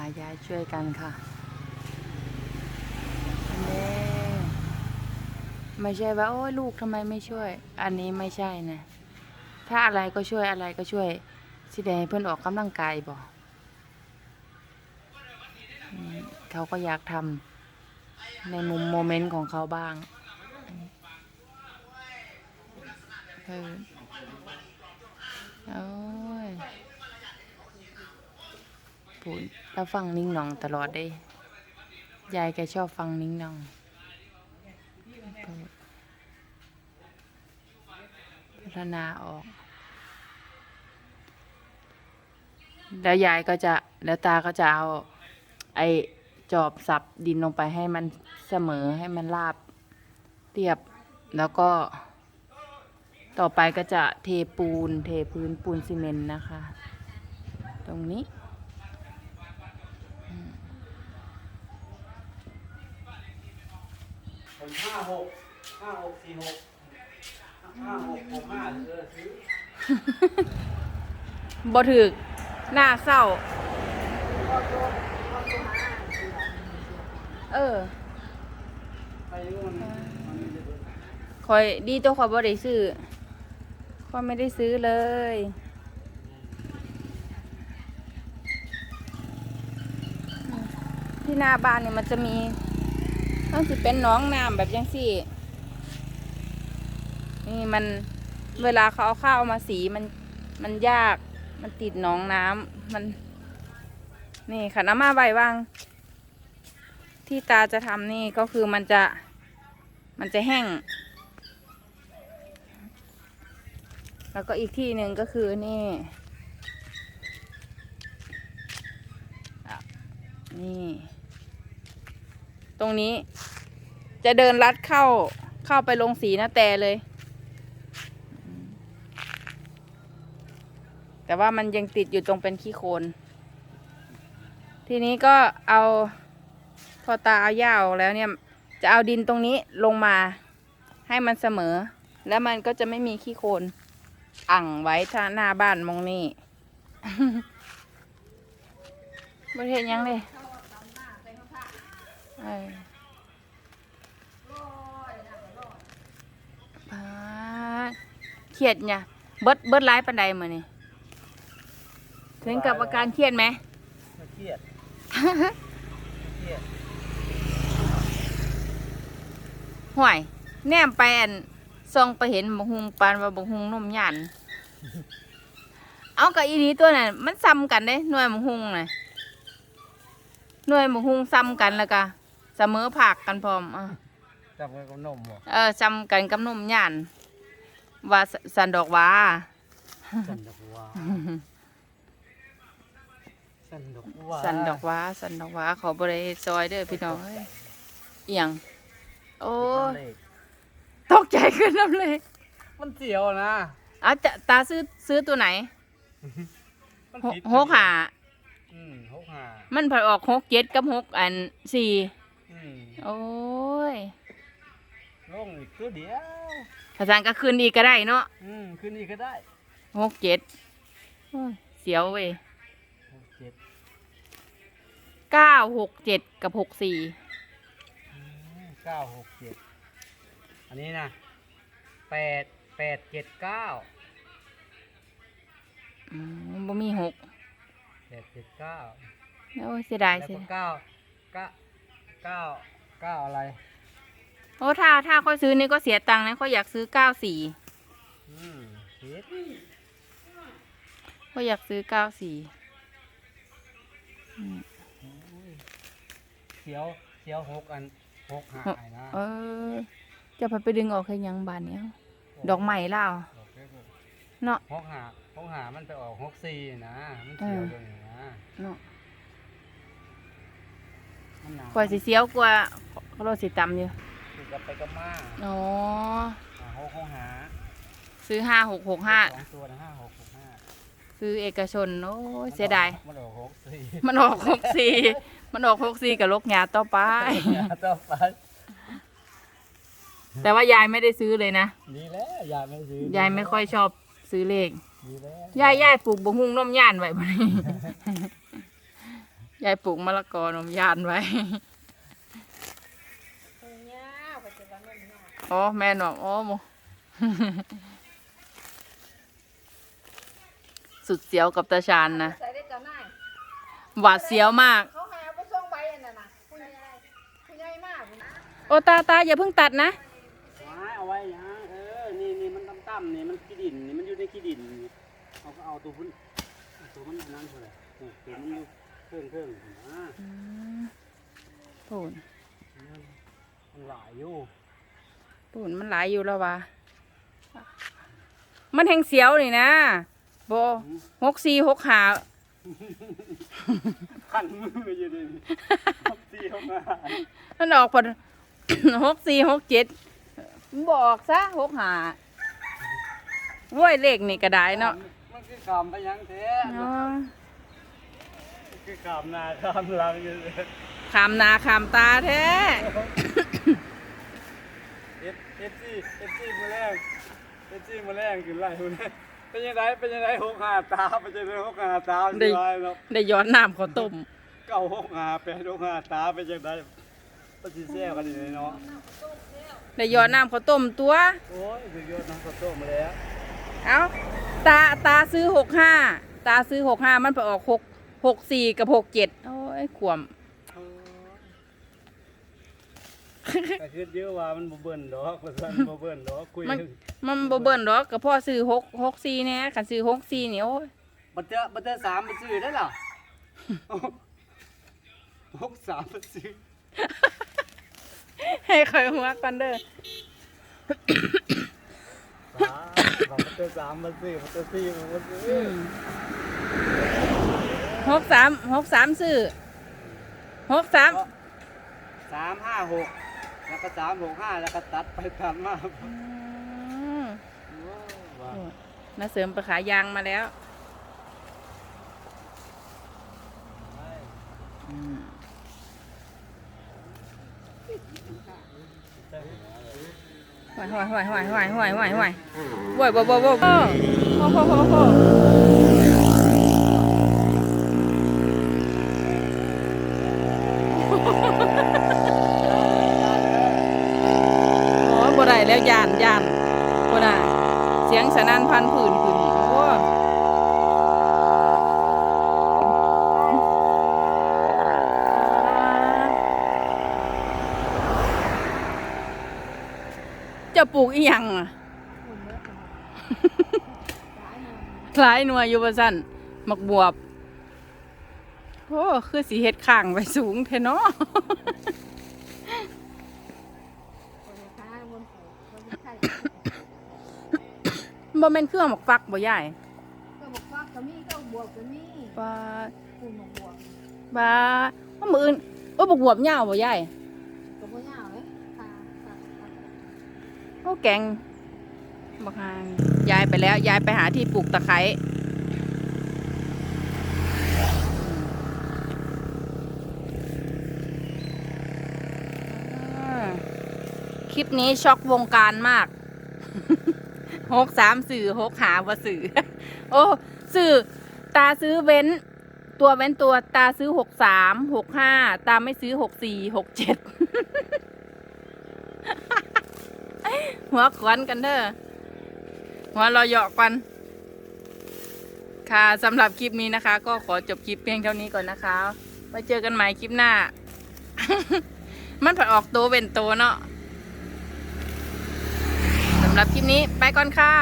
ายายช่วยกันค่ะอันนี้ไม่ใช่ว่าโอ้ยลูกทำไมไม่ช่วย อันนี้ไม่ใช่นะ ถ้าอะไรก็ช่วยอะไรก็ช่วยสิแดงเพื่อนออกกำลังกายบอกเขาก็อยากทำในมุมโมเมนต์ของเขาบ้างเออโอ้ยพูด แล้วฟังนิ่งนองตลอดได้ยายแกชอบฟังนิ่งนองพัฒนาออก แล้วยายก็จะแล้วตาก็จะเอา ไอจอบสับดินลงไปให้มันเสมอให้มันราบเรียบแล้วก็ ต่อไปก็จะเทปูน เทพื้นปูนซีเมนต์นะคะ ตรงนี้ ผม ห้าหกห้าหกสี่หกห้าหกหกห้าเออซื้อบ่ถึกหน้าเศร้า เออไปรู้มันมันม่ได้เบิดคอยดีตัวคอยบ่ได้ซื้อคอยไม่ได้ซื้อเลย ที่หน้าบ้านเนี่ยมันจะมี ต้องสิเป็นน้องน้ำแบบยังสี่นี่มันเวลาเขาเอาข้าวมาสีมันมันยาก มันติดหนองน้ำมัน นี่ค่ะน้ำมาใบว่าง ที่ตาจะทำนี่ก็คือมันจะมันจะแห้ง แล้วก็อีกที่หนึ่งก็คือนี่ นี่ ตรงนี้ จะเดินลัดเข้าเข้าไปลงสีนะแต่เลย แต่ว่ามันยังติดอยู่ตรงเป็นขี้โคลนทีนี้ก็เอาพอตาเอาหญ้าออกแล้วเนี่ย จะเอาดินตรงนี้ลงมาให้มันเสมอ แล้วมันก็จะไม่มีขี้โคลนอ่างไว้ท่าหน้าบ้านมองนี่บริเห็นยังเลย เออปาดเครียดเนี่ยเบิดเบิดร้ายปันใดมือนี่ถึงกับอาการเครียดไหม ไม่เครียดเครียดห่วย แนมไปอันส่องไปเห็นบงหุงปานว่าบงหุงนมหยัน เอากับอีนี้ตัวน่ะมันซ้ำกันเด้หน่วยบงหุงน่ะหน่วยบงหุงซ้ำกันแล้วก็ เสมอผักกันพร้อมอะจับกันกับนมบ่เออซ้ำกันกับนมหยันว่าสสันดอกหว่าสันดอกว่าสันดอกว่าสันดอกหว่าสันดอกหว่าขอบริซอยเด้อพี่น้องเอ้ยเอียง โอ้ยตกใจขึ้นน้ำเลย มันเสียวนะเอาจะตาซื้อซื้อตัวไหนมันหกผิดหกหาอืมหกหามันผัดออกหกเจ็ดกับหกอันสี่อืม โอ้ยลงอีกตัวเดียวภาษาก็คืนอีกก็ได้เนาะอืมคืนนี้ก็ได้หกเจ็ดโอ้ยเสียวเว้ยหกเจ็ดเก้าหกเจ็ดกับหกสี่อืมเก้าหกเจ็ดอันนี้นะแปดแปดเจ็ดเก้าอืมบ่มีหกแปดเจ็ดเก้าโอ้ยเสียดายแล้วเสียก็ดาย เก้าเก้าเก้า เก้าอะไรโอ้ถ้าถ้าค่อยซื้อนี่ก็เสียตังค์นะค่อยอยากซื้อเก้าสี่อืมผิดค่อยอยากซื้อเก้าสี่อืมเสียวเสียวหกอันหกหาหกยนะเออ จะพาไปดึงออกให้ยังบานเนี้ยดอกใหม่เล่าดอกเล็กเนาะหกหาหกหามันไปออกหกสี่นะมันเสียวเออด้วยนะเนาะมันหนา ค่อยสิเสียวกว่าโรสิตำอยู่คือกลับไปกับมาอ๋อหาหกหกหาซื้อห้าหกหกห้าสองตัวนะห้าหกหกห้าซื้อเอกชนโอ้ยเสียดายมันออกหกสี่มันออกหกสี่มันออกหกสี่กับลกหยาต่อไปอย่าต่อไปแต่ว่ายายไม่ได้ซื้อเลยนะดีแล้วยายไม่ซื้อยายไม่ค่อยชอบซื้อเลขดีแล้วยายยายปลูกบงฮุงน้มย่านไว้บ่นี้ ยายปลูกมะละกอหนมยานไว้ อ๋อ แม่นบอกอ๋อโมสุดเสียวกับตาชานนะ ใส่ได้จ้ะนายหวาดเสียวมาก เขาหาไปส่งใบอันนั้นน่ะคุณยายคุณยายมากโอตาตาอย่าเพิ่งตัดนะไว้เอาไว้นะเออ นี่นี่มันต่ำๆนี่มันขี้ดินนี่มันอยู่ในขี้ดินนี่เอาก็เอาตัวพุ่นตัวมันอันนั้นเท่าไหร่นี่ตัวมันอยู่ เครื่องเครื่องๆนะปูนมันหลายอยู่ปูนมันหลายอยู่แล้ววะมันแหงเสียวนี่นะโบหกสี่หกหาขันมืออยู่ดิเสียวมามันออกพอหกสี่หกเจ็ดบอกซะหกหาว้ยเลขนี่ก็ได้เนาะมันคือขำไปยังแท้เนาะ คือขำหน้าขำหลังอยู่เลยขามนาขามตาแท้เอฟเอฟซีเอฟซีมาแรงเอฟซีมาแรงขึ้นไล่คนนี้เป็นยังไงเป็นยังไงหกหาตาเป็นยังไงหกหาตาเป็นยังไงเนาะได้ย้อนน้ำข้าวต้มเก้าหกหาแปดหกหาตาเป็นยังไงปฏิเสธกันอยู่เนาะได้ย้อนน้ำข้าวต้มตัวโอ้ยสุดยอดน้ำข้าวต้มมาแล้วเอาตาตาซื้อหกห้าตาซื้อหกห้ามันไปออกหก หกสี่กับหกเจ็ดโอ้ยขวมแต่คือเยอะว่ามันบ่เบิ่นดอกว่าซั่นบ่เบิ่นดอกคุยมันมันบ่เบิ่นหรอกกับพ่อซื้อหกหกสี่เนี่ยขันซื้อหกสี่เนี่ยโอ้ยบัตเตอร์บัตเตอร์สามมันซื้อได้เหรอหกสามมันซื้อให้คอยหัวกันเด้อสามบัตเตอร์สามมันซื้อบัตเตอร์สี่มันซื้อ หกสามหกสามซื้อหกสามสามห้าหกแล้วก็สามหกห้าแล้วก็ตัดไปตัดมาอืมว้าวน้าเสริมไปขายยางมาแล้วห่วยห่วยห่วยห่วยห่วยห่วยห่วยห่วยห่วยบ่บ่บ่บ่โอ้โหโอ้โห นั่นพันผืนขึ้นโอ้จะปลูกอีหยังอะหลายหน่วยอยู่ว่าซั่นมักบวบ โอ้คือสีเฮ็ดข้างไว้สูงแท้เนาะ บ่แม่นเครื่องหมกฟักบ่ยายก็บอกว่าก็มีก็บวกก็มีปลาคุณบอกบวกปลาว่ามื้ออื่นโอ้บ่บวบยาวบ่ยายก็บ่ยาวเลยค่ะค่ะค่ะโอ้แกงบักฮางยายไปแล้ว ยายไปหาที่ปลูกตะไคร้อ่าคลิปนี้ช็อกวงการมาก หกสามสื่อหกหาว่าสื่อ โอ้สื่อตาซื้อเว้น ตัวเว้นตัวตาซื้อหกสามหกห้าตาไม่ซื้อหกสี่หกเจ็ดหัวขวนกันเด้อหัวเราเหยาะกันค่ะสำหรับคลิปนี้นะคะ ก็ขอจบคลิปเพียงเท่านี้ก่อนนะคะไว้เจอกันใหม่คลิปหน้า มันผัดออกโตัวเป็นตัวเนาะ หรับคลิปนี้ ไปก่อนค่ะ